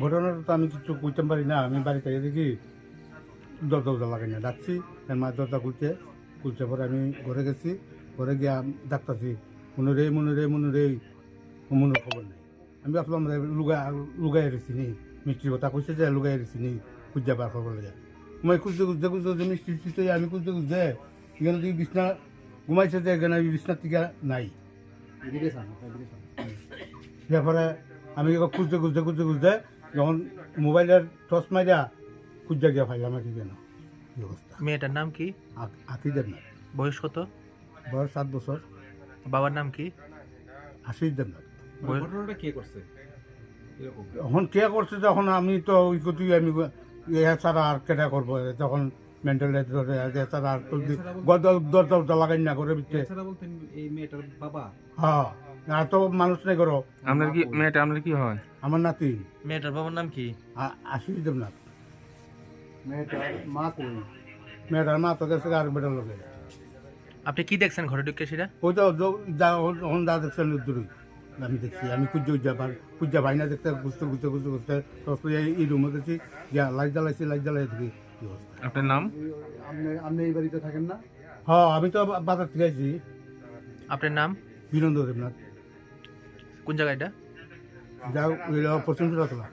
ঘটনাটা তো আমি কিছু কইতে পারি না আমি বাড়িতে দেখি দরজা দরজা লাগাই না ডাকছি মা দরজা খুলছে খুলছে পরে আমি ঘরে গেছি ঘরে গিয়া ডাকতাছি মনে রে মনে রে মনে রে মনের খবর নেই। আমি ভাবলাম লুগা লুগাই রেছি নি মিষ্টির কথা কইছে যে লুগাই রেছি নি খুঁজা বার খবর লাগে মই খুঁজতে খুঁজতে খুঁজতে যে মিষ্টি মিষ্টি আমি খুঁজতে খুঁজতে এখানে দেখি বিছনা ঘুমাইছে যে এখানে বিছনার টিকা নাই। তারপরে আমি খুঁজতে খুঁজতে খুঁজতে খুঁজতে যখন মোবাইলের টর্চ মারিয়া খুঁজতে গিয়া পাইলাম আর কি কেন অবস্থা? মেয়েটার নাম কি? আঁকি দেব না বয়স কত? বয়স সাত বছর। বাবার নাম কি? আশি দেব না ঘটনাটা কে করছে? এরকম। এখন কে করছে তখন আমি তো ওই কতি আমি ইয়ে ছাড়া আর কেটা করব? তখন মেন্টাল ধরে ছাড়া আর দরজা লাগাই না করে বিচ্ছে এই মেয়েটার বাবা? হ্যাঁ। আর তো মানুষ নেই করো আপনার কি মেয়েটা আপনার কি হয়? আমার নাতি। মেয়েটার বাবার নাম কি? আশিস দেবনাথ। মেয়েটার মা কই? মেয়েটার মা তো গেছে আর বেটার লোকে আপনি কি দেখছেন ঘরে ঢুকে সেটা? ওই তো যা দেখছেন দূরই আমি দেখছি আমি কুজ্জ উজ্জা পার কুজ্জা ভাই না দেখতে বুঝতে বুঝতে বুঝতে বুঝতে তখন এই রুমে গেছি যা লাইট জ্বালাইছি লাইট জ্বালাই দেখি কি অবস্থা। আপনার নাম? আপনি আপনি এই বাড়িতে থাকেন না? হ্যাঁ আমি তো বাজার থেকে আছি আপনার নাম? বিনন্দ দেবনাথ। কোন জায়গায় এটা? যা পশ্চিম তোলা